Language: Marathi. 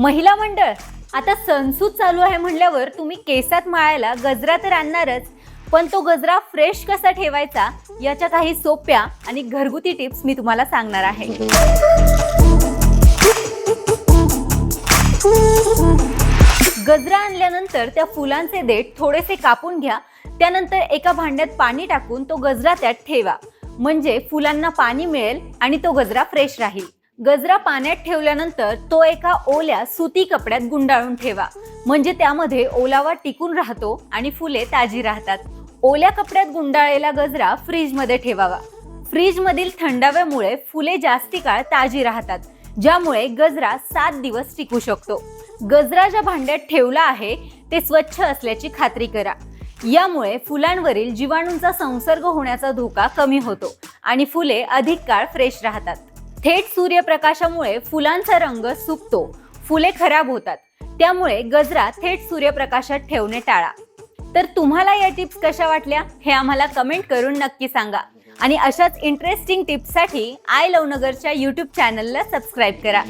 महिला मंडळ आता सणसूद चालू आहे म्हणल्यावर तुम्ही केसात माळायला गजरा तर आणणारच पण तो गजरा फ्रेश कसा ठेवायचा याच्या काही सोप्या आणि घरगुती टिप्स मी तुम्हाला सांगणार आहे. गजरा आणल्यानंतर त्या फुलांचे देठ थोडेसे कापून घ्या त्यानंतर एका भांड्यात पाणी टाकून तो गजरा त्यात ठेवा. म्हणजे फुलांना पाणी मिळेल आणि तो गजरा फ्रेश राहील. गजरा पाण्यात ठेवल्यानंतर तो एका ओल्या सुती कपड्यात गुंडाळून ठेवा. म्हणजे त्यामध्ये ओलावा टिकून राहतो आणि फुले ताजी राहतात. ओल्या कपड्यात गुंडाळलेला गजरा फ्रीजमध्ये ठेवावा. फ्रीजमधील थंडाव्यामुळे फुले जास्ती काळ ताजी राहतात ज्यामुळे गजरा सात दिवस टिकू शकतो. गजरा ज्या भांड्यात ठेवला आहे ते स्वच्छ असल्याची खात्री करा. यामुळे फुलांवरील जीवाणूंचा संसर्ग होण्याचा धोका कमी होतो आणि फुले अधिक काळ फ्रेश राहतात. थेट सूर्यप्रकाशामुळे फुलांचा रंग सुकतो. फुले खराब होतात. त्यामुळे गजरा थेट सूर्यप्रकाशात ठेवणे टाळा. तर तुम्हाला या टिप्स कशा वाटल्या हे आम्हाला कमेंट करून नक्की सांगा. आणि अशाच इंटरेस्टिंग टिप्ससाठी आय लवनगरच्या यूट्यूब चॅनलला सबस्क्राईब करा.